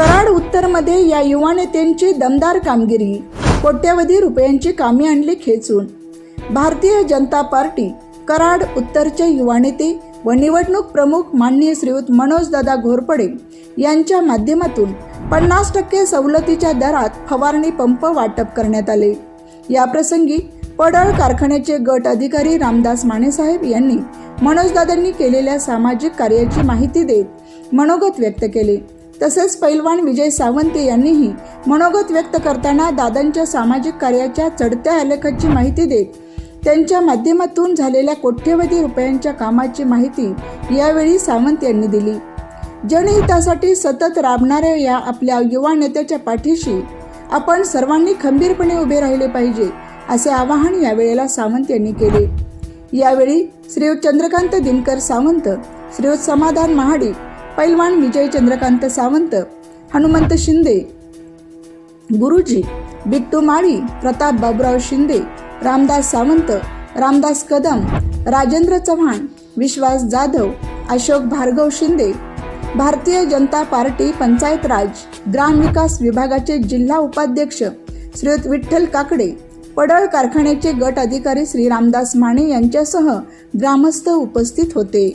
कराड उत्तरमध्ये या युवा नेत्यांची दमदार कामगिरी. कोट्यवधी रुपयांची कामे आणली खेचून. भारतीय जनता पार्टी कराड उत्तरचे युवा नेते व निवडणूक प्रमुख माननीय श्रीयुत मनोजदादा घोरपडे यांच्या माध्यमातून पन्नास टक्के सवलतीच्या दरात फवारणी पंप वाटप करण्यात आले. याप्रसंगी पडळ कारखान्याचे गट अधिकारी रामदास मानेसाहेब यांनी मनोजदादांनी केलेल्या सामाजिक कार्याची माहिती देत मनोगत व्यक्त केले. तसेच पैलवान विजय सावंत यांनीही मनोगत व्यक्त करताना दादांच्या सामाजिक कार्याच्या चढत्या आलेखाची माहिती देत त्यांच्या माध्यमातून झालेल्या कोट्यवधी रुपयांच्या कामाची माहिती यावेळी सावंत यांनी दिली. जनहितासाठी सतत राबणाऱ्या या आपल्या युवा नेत्याच्या पाठीशी आपण सर्वांनी खंबीरपणे उभे राहिले पाहिजे असे आवाहन यावेळेला सावंत यांनी केले. यावेळी श्रीयुत चंद्रकांत दिनकर सावंत श्रीयुत समाधान महाडिक पैलवान विजय चंद्रकांत सावंत हनुमंत शिंदे गुरुजी बिट्टू माळी प्रताप बाबुराव शिंदे रामदास सावंत रामदास कदम राजेंद्र चव्हाण विश्वास जाधव अशोक भार्गव शिंदे भारतीय जनता पार्टी पंचायत राज ग्रामविकास विभागाचे जिल्हा उपाध्यक्ष श्रीयुत विठ्ठल काकडे पडळ कारखान्याचे गट अधिकारी श्री रामदास माने यांच्यासह ग्रामस्थ उपस्थित होते.